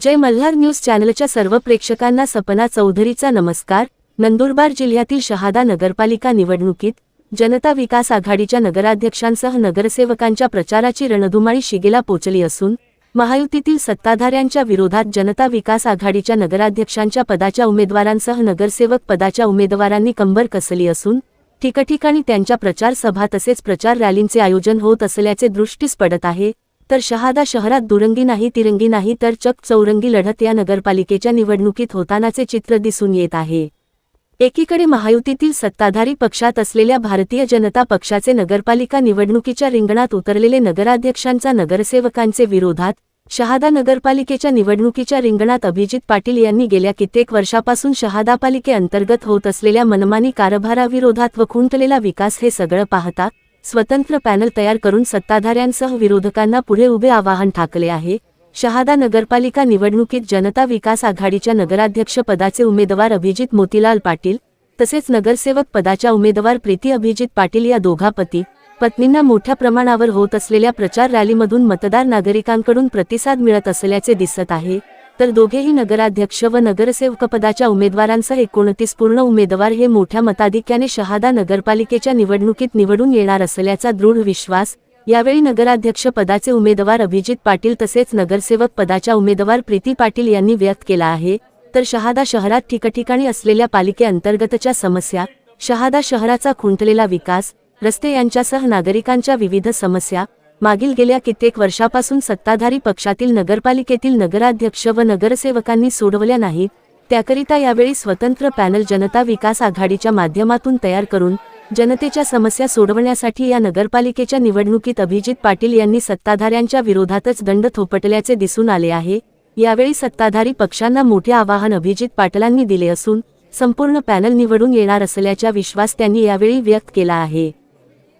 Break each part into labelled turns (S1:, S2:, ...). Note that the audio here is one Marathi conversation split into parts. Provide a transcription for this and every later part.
S1: जय मल्हार न्यूज चॅनलच्या सर्व प्रेक्षकांना सपना चौधरीचा नमस्कार. नंदुरबार जिल्ह्यातील शहादा नगरपालिका निवडणुकीत जनता विकास आघाडीच्या नगराध्यक्षांसह नगरसेवकांच्या प्रचाराची रणधुमाळी शिगेला पोचली असून महायुतीतील सत्ताधाऱ्यांच्या विरोधात जनता विकास आघाडीच्या नगराध्यक्षांच्या पदाच्या उमेदवारांसह नगरसेवक पदाच्या उमेदवारांनी कंबर कसली असून ठिकठिकाणी त्यांच्या प्रचार सभा तसेच प्रचार रॅलींचे आयोजन होत असल्याचे दृष्टीस पडत आहे. तर शहादा शहरात दुरंगी नाही तिरंगी नाही तर चक चौरंगी लढत या नगरपालिकेच्या निवडणुकीत होतानाचे चित्र दिसून येत आहे. एकीकडे महायुतीतील सत्ताधारी पक्षात असलेल्या भारतीय जनता पक्षाचे नगरपालिका निवडणुकीच्या रिंगणात उतरलेले नगराध्यक्षांचा नगरसेवकांचे विरोधात शहादा नगरपालिकेच्या निवडणुकीच्या रिंगणात अभिजित पाटील यांनी गेल्या कित्येक वर्षापासून शहादा पालिकेअंतर्गत होत असलेल्या मनमानी कारभाराविरोधात व खुंटलेला विकास हे सगळं पाहता स्वतंत्र पॅनल तयार करून सत्ताधाऱ्यांसह विरोधकांना पुढे उभे आवाहन ठाकले आहे. शहादा नगरपालिका निवडणुकीत जनता विकास आघाडीच्या नगराध्यक्ष पदाचे उमेदवार अभिजित मोतीलाल पाटील तसेच नगरसेवक पदाच्या उमेदवार प्रीती अभिजित पाटील या दोघा पती पत्नींना मोठ्या प्रमाणावर होत असलेल्या प्रचार रॅलीमधून मतदार नागरिकांकडून प्रतिसाद मिळत असल्याचे दिसत आहे. तर दोघेही नगराध्यक्ष व नगरसेवकपदाच्या उमेदवारांसह एकोणतीस पूर्ण उमेदवार हे मोठ्या मताधिक्याने शहादा नगरपालिकेच्या निवडणुकीत निवडून येणार असल्याचा दृढ विश्वास यावेळी नगराध्यक्ष पदाचे उमेदवार अभिजित पाटील तसेच नगरसेवक पदाच्या उमेदवार प्रीती पाटील यांनी व्यक्त केला आहे. तर शहादा शहरात ठिकठिकाणी असलेल्या पालिकेअंतर्गतच्या समस्या शहादा शहराचा खुंटलेला विकास रस्ते यांच्यासह नागरिकांच्या विविध समस्या मागील गेल्या कित्येक वर्षापासून सत्ताधारी पक्षातील नगरपालिकेतील नगराध्यक्ष व नगरसेवकांनी सोडवल्या नाहीत त्याकरिता यावेळी स्वतंत्र पॅनल जनता विकास आघाडीच्या माध्यमातून तयार करून जनतेच्या समस्या सोडवण्यासाठी या नगरपालिकेच्या निवडणुकीत अभिजित पाटील यांनी सत्ताधाऱ्यांच्या विरोधातच दंड थोपटल्याचे दिसून आले आहे. यावेळी सत्ताधारी पक्षांना मोठे आवाहन अभिजित पाटलांनी दिले असून संपूर्ण पॅनल निवडून येणार असल्याचा विश्वास त्यांनी यावेळी व्यक्त केला आहे.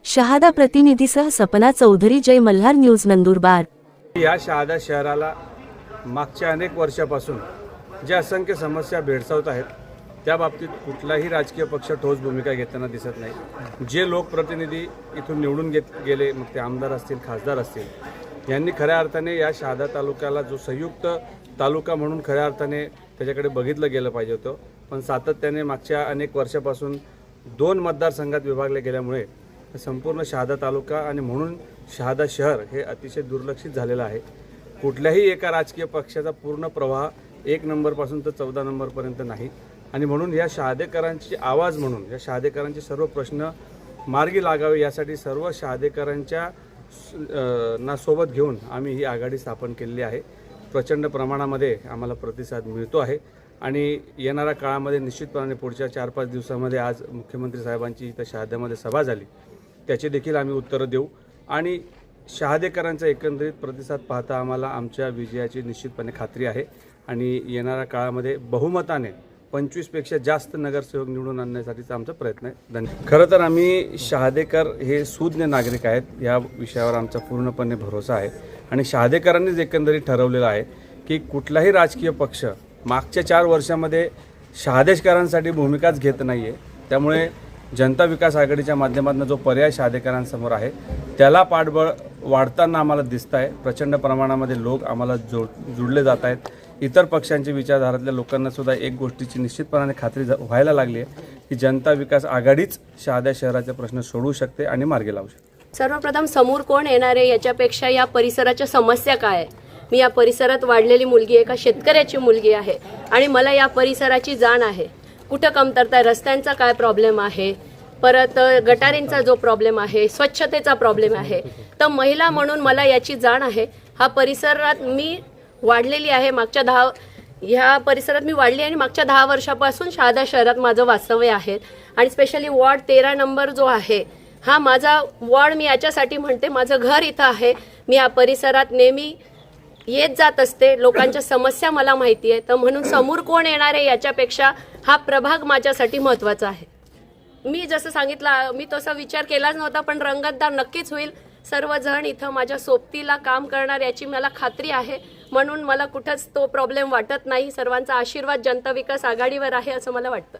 S1: शहादा प्रतिनिधीसह सपना चौधरी जय मल्हार न्यूज नंदुरबार.
S2: या शहादा शहराला मागच्या अनेक वर्षापासून ज्या असंख्य समस्या भेडसावत आहेत त्या बाबतीत कुठलाही राजकीय पक्ष ठोस भूमिका घेताना दिसत नाही. जे लोकप्रतिनिधी इथून निवडून घेत गेले मग ते आमदार असतील खासदार असतील यांनी खऱ्या अर्थाने या शहादा तालुक्याला जो संयुक्त तालुका म्हणून खऱ्या अर्थाने त्याच्याकडे बघितलं गेलं पाहिजे होतं. पण सातत्याने मागच्या अनेक वर्षापासून दोन मतदारसंघात विभागले गेल्यामुळे संपूर्ण शहादा तालुका आणि म्हणून शहादा शहर हे अतिशय दुर्लक्षित झालेलं आहे. कुठल्याही एका राजकीय पक्षाचा पूर्ण प्रवाह एक नंबरपासून तर चौदा नंबरपर्यंत नाही. आणि म्हणून या शहादेकरांची आवाज म्हणून या शहादेकरांचे सर्व प्रश्न मार्गी लागावे यासाठी सर्व शहादेकरांच्या ना सोबत घेऊन आम्ही ही आघाडी स्थापन केलेली आहे. प्रचंड प्रमाणामध्ये आम्हाला प्रतिसाद मिळतो आहे. आणि येणाऱ्या काळामध्ये निश्चितपणाने पुढच्या चार पाच दिवसामध्ये आज मुख्यमंत्री साहेबांची इथं शहाद्यामध्ये सभा झाली. त्याचे देखील आम्ही उत्तरं देऊ. आणि शहादेकरांचा एकंदरीत प्रतिसाद पाहता आम्हाला आमच्या विजयाची निश्चितपणे खात्री आहे. आणि येणाऱ्या काळामध्ये बहुमताने पंचवीसपेक्षा जास्त नगरसेवक निवडून आणण्यासाठीचा आमचा प्रयत्न आहे. धन्यवाद. खरं तर आम्ही शहादेकर हे सुज्ञ नागरिक आहेत. या विषयावर आमचा पूर्णपणे भरोसा आहे. आणि शहादेकरांनीच एकंदरीत ठरवलेलं आहे की कुठलाही राजकीय पक्ष मागच्या चार वर्षामध्ये शहादेशकरांसाठी भूमिकाच घेत नाही आहे त्यामुळे जनता विकास आघाडीच्या माध्यमातून जो पर्याय शहादेकरांसमोर आहे त्याला पाठबळ वाढताना आम्हाला दिसत आहे प्रचंड प्रमाणामध्ये लोक आम्हाला जोड जुडले जात आहेत इतर पक्षांच्या विचारधारातल्या लोकांनासुद्धा एक गोष्टीची निश्चितपणाने खात्री झा- व्हायला लागली आहे की जनता विकास आघाडीच शहाद्या शहराचे प्रश्न सोडवू शकते आणि मार्गी लावू शकते.
S3: सर्वप्रथम समोर कोण येणार आहे? याच्यापेक्षा या परिसराच्या समस्या काय आहे मी या परिसरात वाढलेली मुलगी एका शेतकऱ्याची मुलगी आहे. आणि मला या परिसराची जाण आहे. कुठं कमतरता आहे? रस्त्यांचा काय प्रॉब्लेम आहे? परत गटारींचा जो प्रॉब्लेम आहे स्वच्छतेचा प्रॉब्लेम आहे. तर महिला म्हणून मला याची जाण आहे. हा परिसरात मी वाढलेली आहे. मागच्या दहा ह्या परिसरात मी वाढली आणि मागच्या दहा वर्षापासून शहादा शहरात माझं वास्तव्य आहे. आणि स्पेशली वॉर्ड तेरा नंबर जो आहे हा माझा वॉर्ड मी याच्यासाठी म्हणते माझं घर इथं आहे. मी या परिसरात नेहमी येत जात असते. लोकांच्या समस्या मला माहिती आहे. तर म्हणून समोर कोण येणार आहे याच्यापेक्षा हा प्रभाग माझ्यासाठी महत्त्वाचा आहे. मी जसं सांगितलं मी तसा विचार केलाच नव्हता पण रंगतदार नक्कीच होईल. सर्वजण इथं माझ्या सोबतीला काम करणार याची मला खात्री आहे. म्हणून मला कुठंच तो प्रॉब्लेम वाटत नाही. सर्वांचा आशीर्वाद जनता विकास आघाडीवर आहे असं मला वाटतं.